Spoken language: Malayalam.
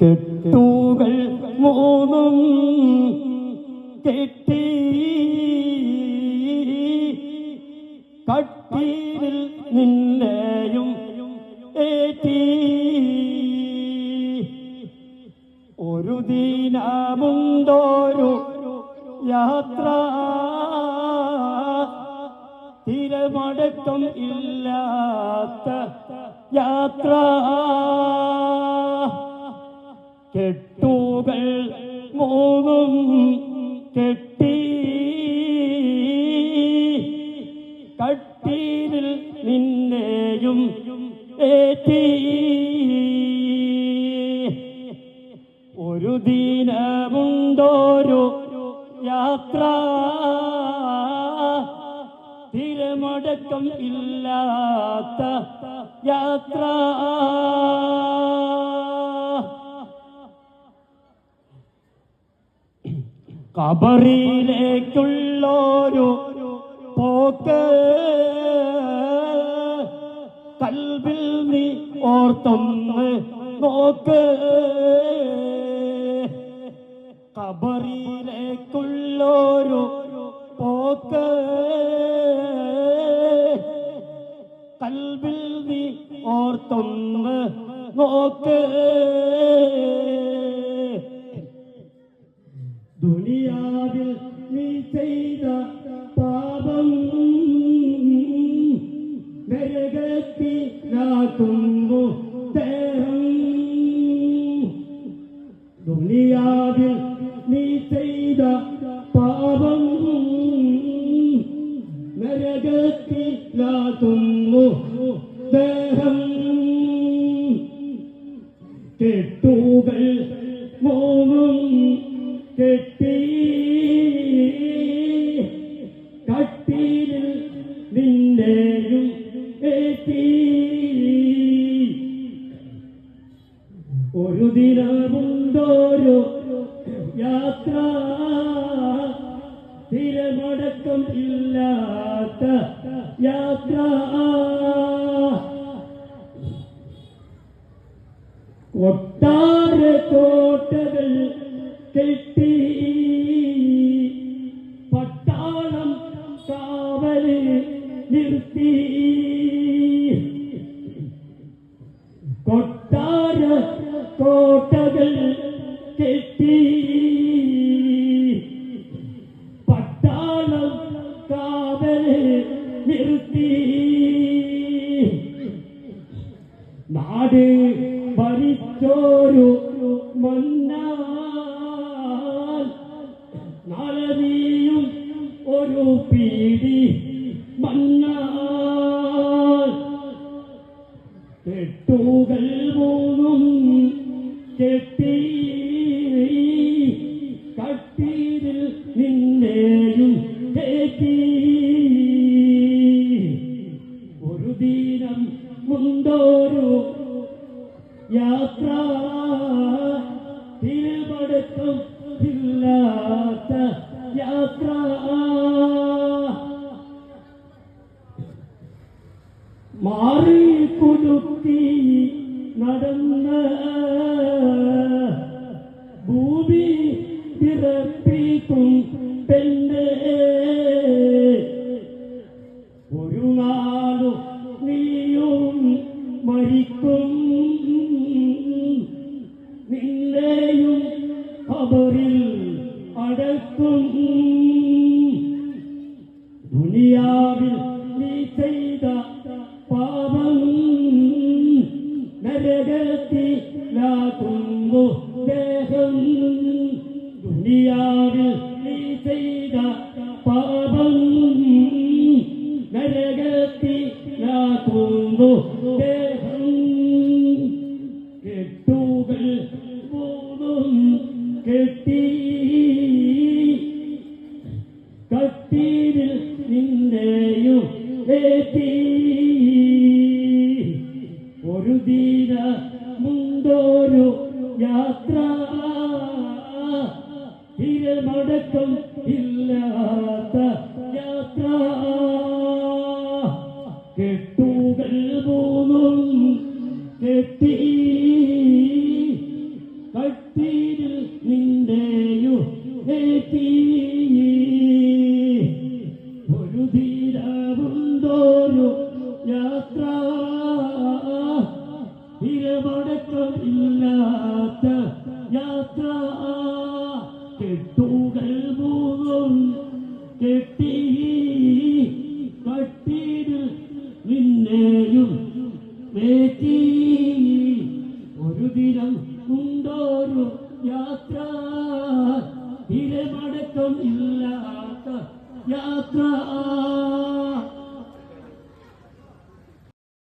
കെട്ടുകൾ മൂന്നും കെട്ടി കട്ടീരിൽ നിന്നെയും ഏറ്റി. ഒരു ദിനമുണ്ടോരു യാത്ര. തിരമടക്കം ഇല്ലാത്ത യാത്ര. കെട്ടുകൾ മൂന്നും കെട്ടി. കട്ടീരിൽ നിന്നെയും ഏറ്റി. ഒരു ദിനമുണ്ടോരു യാത്ര. തിരമടക്കം ഇല്ലാത്ത യാത്ര. കബറിയിലേക്കുള്ളൊരു പോക്ക് കൽവിൽ നീ ഓർത്തൊന്ന് നോക്ക്. കബറിയിലേക്കുള്ളൊരു പോക്ക് ഓർത്തൊന്ന് നോക്ക്. ദുനിയാവിൽ നീ ചെയ്ത പാപം നരകത്തിലാക്കുന്നു ദേഹം. ദുനിയാവിൽ നീ ചെയ്ത പാപം നരകത്തിലാക്കുന്നു ദേഹം. കട്ടിലിൽ നിന്നെയും എത്തി ഒരു ദിനമുണ്ടോരോ യാത്ര? തിരമടക്കം ഇല്ലാത്ത യാത്ര. കൊട്ടാര കോട്ടകൾ കെട്ടി നിർത്തി കൊട്ടാര കോട്ടകൾ കെട്ടി. പട്ടാളം കാവൽ നിർത്തി. നാട് ഭരിച്ചോരു മന്നാൽ കെട്ടുകൾ മൂന്നും കെട്ടി കട്ടീരിൽ നിന്നെയും കയറ്റി പിറപ്പിക്കും പെണ്ണേ. ഒരു നാളും നീയും മരിക്കും. നിന്നെയും അവരിൽ അടക്കും. ദുനിയാവിൽ നീ ചെയ്ത പാപം നരകത്തിലാക്കുന്നു ദേഹം. തിരമടക്കം ഇല്ലാത്ത യാത്ര. കെട്ടുകൾ മൂന്നും കെട്ടി. കട്ടീരിൽ നിന്റെയു ഏറ്റി. ഒരു ധീരമുണ്ടോരു യാത്ര. കെട്ടി കട്ടീരിൽ നിന്നെയും ഒരു ദിനം ഉണ്ടോരു യാത്ര ഇരമടക്കം ഇല്ലാത്ത യാത്ര.